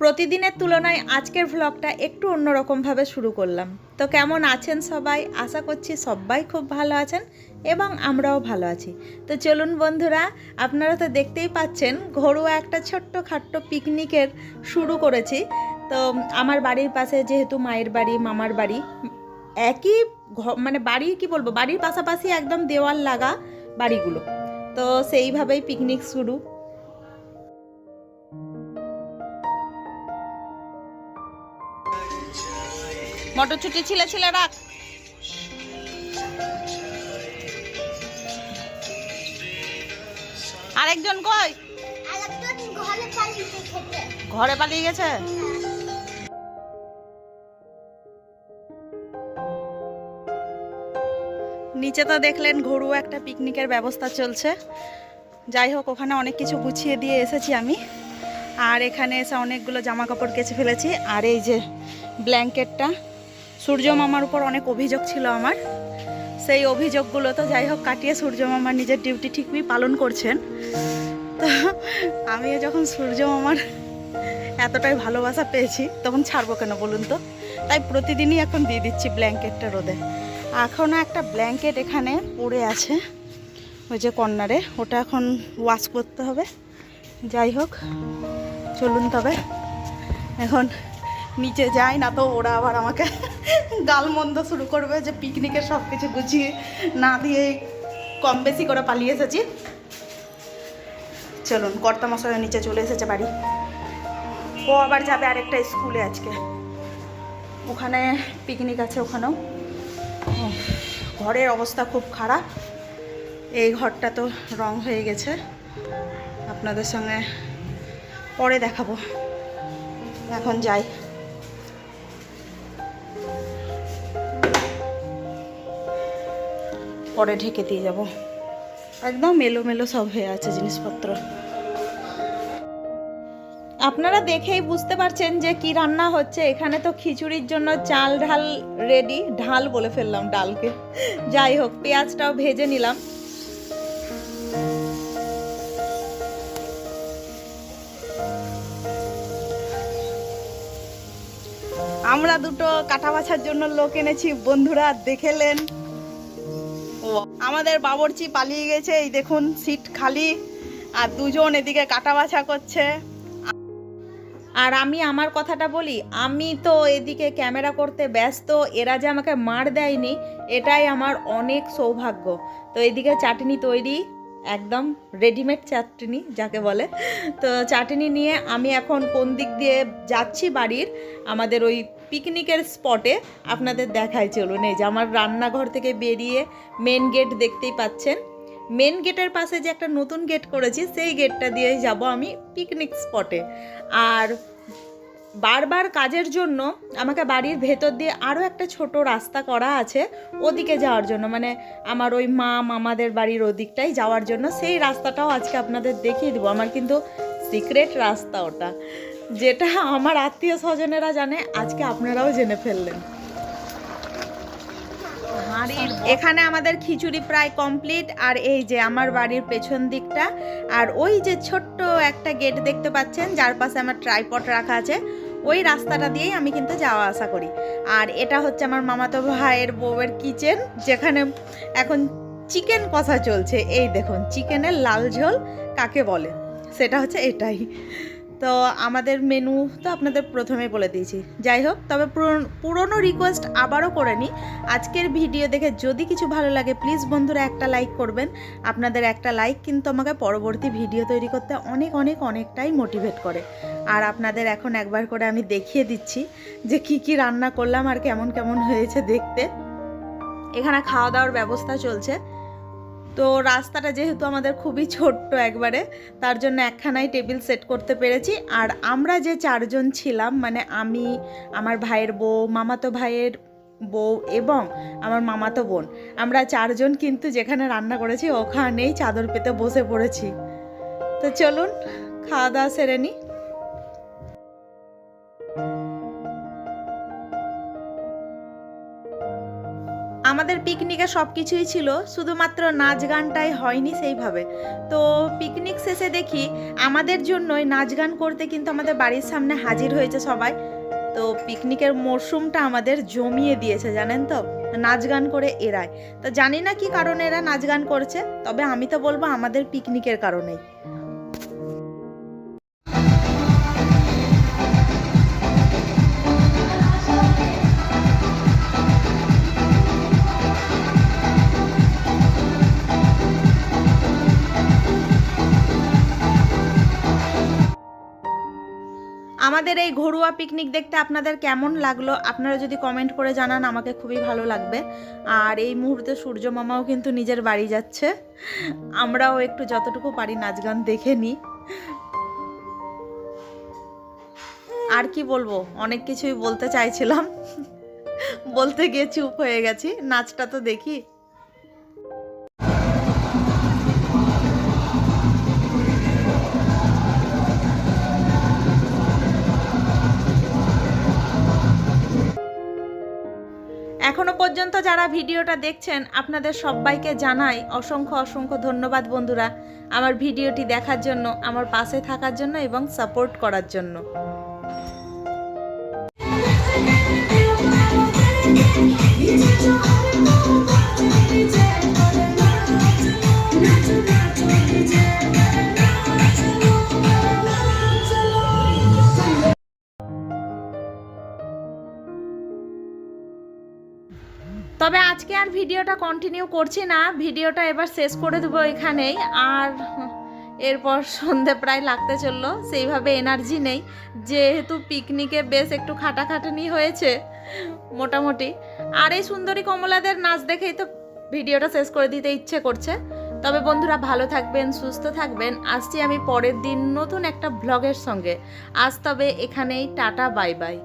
প্রতিদিনের তুলনায় আজকের ভ্লগটা একটু অন্যরকমভাবে শুরু করলাম। তো কেমন আছেন সবাই? আশা করছি সবাই খুব ভালো আছেন এবং আমরাও ভালো আছি। তো চলুন বন্ধুরা, আপনারা তো দেখতেই পাচ্ছেন, ঘরোয়া একটা ছোট্ট খাট্ট পিকনিকের শুরু করেছি। তো আমার বাড়ির পাশে যেহেতু মায়ের বাড়ি, মামার বাড়ি, একই মানে বাড়ি কি বলব? বাড়ির পাশাপাশি একদম দেওয়াল লাগা বাড়িগুলো। তো সেইভাবেই পিকনিক শুরু। মটরছুটি ছিলে ছিলে রাখ। আরেকজন কই? ঘরে পালিয়ে গেছে? নিচে তো দেখলেন ঘরুয়া একটা পিকনিকের ব্যবস্থা চলছে। যাই হোক, ওখানে অনেক কিছু গুছিয়ে দিয়ে এসেছি আমি। আর এখানে এসে অনেকগুলো জামা কাপড় কেচে ফেলেছি। আর এই যে ব্ল্যাঙ্কেটটা সূর্য মামার উপর অনেক অভিযোগ ছিল আমার। সেই অভিযোগগুলো তো যাই হোক কাটিয়ে সূর্য মামা নিজের ডিউটি ঠিকই পালন করছেন। তো আমিও যখন সূর্য মামার এতটাই ভালোবাসা পেয়েছি, তখন ছাড়বো কেন বলুন তো? তাই প্রতিদিনই এখন দিয়ে দিচ্ছি ব্ল্যাঙ্কেটটা রোদে। এখনও একটা ব্ল্যাঙ্কেট এখানে পড়ে আছে, ওই যে কর্নারে। ওটা এখন ওয়াশ করতে হবে। যাই হোক, চলুন তবে। এখন নিচে যাই, না তো ওরা আবার আমাকে গালমন্দ শুরু করবে যে পিকনিকের সব কিছু গুছিয়ে না দিয়ে কম বেশি করে পালিয়ে এসেছি। চলুন কর্তামশাই নিচে চলে এসেছে বাড়ি। ও আবার যাবে আরেকটা স্কুলে আজকে। ওখানে পিকনিক আছে ওখানেও। ঘরের অবস্থা খুব খারাপ। এই ঘরটা তো রং হয়ে গেছে। আপনাদের সঙ্গে পরে দেখাবো। এখন যাই। পরে ঢেকে দিয়ে যাব। একদম মেলো সব হয়ে আছে জিনিসপত্র। আপনারা দেখেই বুঝতে পারছেন যে কি রান্না হচ্ছে। এখানে তো খিচুড়ির জন্য চাল ঢাল রেডি ঢাল বলে ফেললাম ডালকে। যাই হোক, পেঁয়াজটাও ভেজে নিলাম। আমরা দুটো কাটা বাছার জন্য লোক এনেছি। বন্ধুরা দেখেলেন আমাদের বাবরচি পালিয়ে গেছে, এই দেখুন সিট খালি, আর দুজন এদিকে কাটা বাছা করছে। আর আমি আমার কথাটা বলি, আমি তো এদিকে ক্যামেরা করতে ব্যস্ত, এরা যে আমাকে মার দেয়নি, এটাই আমার অনেক সৌভাগ্য। তো এদিকে চাটনি তৈরি একদম রেডিমেড চাটনি, যাকে বলে। তো চাটনি নিয়ে আমি এখন কোন দিক দিয়ে যাচ্ছি বাড়ির, আমাদের ওই পিকনিকের স্পটে আপনাদের দেখাই চলুন। এই যে আমার রান্নাঘর থেকে বেরিয়ে মেন গেট দেখতেই পাচ্ছেন। মেন গেটের পাশে যে একটা নতুন গেট করেছি, সেই গেটটা দিয়েই যাব আমি পিকনিক স্পটে আর বারবার কাজের জন্য আমাকে বাড়ির ভেতর দিয়ে আরও একটা ছোট রাস্তা করা আছে ওদিকে যাওয়ার জন্য। মানে আমার ওই মা মামাদের বাড়ির ওদিকটাই যাওয়ার জন্য। সেই রাস্তাটাও আজকে আপনাদের দেখিয়ে দেবো। আমার কিন্তু সিক্রেট রাস্তা ওটা। যেটা আমার আত্মীয় স্বজনেরা জানে, আজকে আপনারাও জেনে ফেললেন। এখানে আমাদের খিচুড়ি প্রায় কমপ্লিট আর এই যে আমার বাড়ির পেছন দিকটা। আর ওই যে ছোট্ট একটা গেট দেখতে পাচ্ছেন, যার পাশে আমার ট্রাইপট রাখা আছে। ওই রাস্তাটা দিয়েই আমি কিন্তু যাওয়া আসা করি। আর এটা হচ্ছে আমার মামাতো ভাইয়ের বউয়ের কিচেন, যেখানে এখন চিকেন কষা চলছে। এই দেখুন, চিকেনের লাল ঝোল কাকে বলে? সেটা হচ্ছে এটাই। তো আমাদের মেনু তো আপনাদের প্রথমে বলে দিয়েছি। যাই হোক, তবে পুরনো- রিকোয়েস্ট আবারও করে নিই। আজকের ভিডিও দেখে যদি কিছু ভালো লাগে প্লিজ বন্ধুরা একটা লাইক করবেন। আপনাদের একটা লাইক কিন্তু আমাকে পরবর্তী ভিডিও তৈরি করতে অনেক অনেক, অনেকটাই মোটিভেট করে। আর আপনাদের এখন একবার করে আমি দেখিয়ে দিচ্ছি যে কি কি রান্না করলাম আর কেমন কেমন হয়েছে দেখতে। এখানে খাওয়া দাওয়ার ব্যবস্থা চলছে। তো রাস্তাটা যেহেতু আমাদের খুবই ছোট্ট একবারে, তার জন্য একখানাই টেবিল সেট করতে পেরেছি। আর আমরা যে চারজন ছিলাম মানে আমি, আমার ভাইয়ের বউ, মামাতো ভাইয়ের বউ এবং আমার মামাতো বোন, আমরা চারজন কিন্তু যেখানে রান্না করেছি ওখানেই চাদর পেতে বসে পড়েছি। তো চলুন, খাওয়া দাওয়া সেরে নিই আমাদের পিকনিকে সব কিছুই ছিল, শুধুমাত্র নাচ গানটাই হয়নি সেইভাবে। তো পিকনিক শেষে দেখি আমাদের জন্যই নাচ গান করতে কিন্তু আমাদের বাড়ির সামনে হাজির হয়েছে সবাই। তো পিকনিকের মরশুমটা আমাদের জমিয়ে দিয়েছে, জানেন তো? নাচ গান করে এরাই। তো জানি না কি কারণে এরা নাচ গান করছে, তবে আমি তো বলব আমাদের পিকনিকের কারণেই। আমাদের এই ঘরোয়া পিকনিক দেখতে আপনাদের কেমন লাগল? আপনারা যদি কমেন্ট করে জানান, আমাকে খুবই ভালো লাগবে। আর এই মুহূর্তে সূর্য মামাও কিন্তু নিজের বাড়ি যাচ্ছে। আমরাও একটু যতটুকু পারি নাচ গান দেখে নিই। আর কি বলব? অনেক কিছুই বলতে চাইছিলাম। বলতে গিয়ে চুপ হয়ে গেছি। নাচটা তো দেখি। এখনও পর্যন্ত যারা ভিডিওটা দেখছেন, আপনাদের সবাইকে জানাই অসংখ্য অসংখ্য ধন্যবাদ বন্ধুরা আমার ভিডিওটি দেখার জন্য, আমার পাশে থাকার জন্য এবং সাপোর্ট করার জন্য। তবে আজকে আর ভিডিওটা কন্টিনিউ করছি না। ভিডিওটা এবার শেষ করে দেবো এখানেই। আর এরপর সন্ধে প্রায় লাগতে চলল, সেইভাবে এনার্জি নেই। যেহেতু পিকনিকে বেশ একটু খাটাখাটানি হয়েছে, মোটামুটি। আর এই সুন্দরী কমলাদের নাচ দেখেই তো ভিডিওটা শেষ করে দিতে ইচ্ছে করছে। তবে বন্ধুরা ভালো থাকবেন, সুস্থ থাকবেন। আসছি আমি পরের দিন নতুন একটা ব্লগের সঙ্গে। আজ তবে এখানেই, টাটা বাই বাই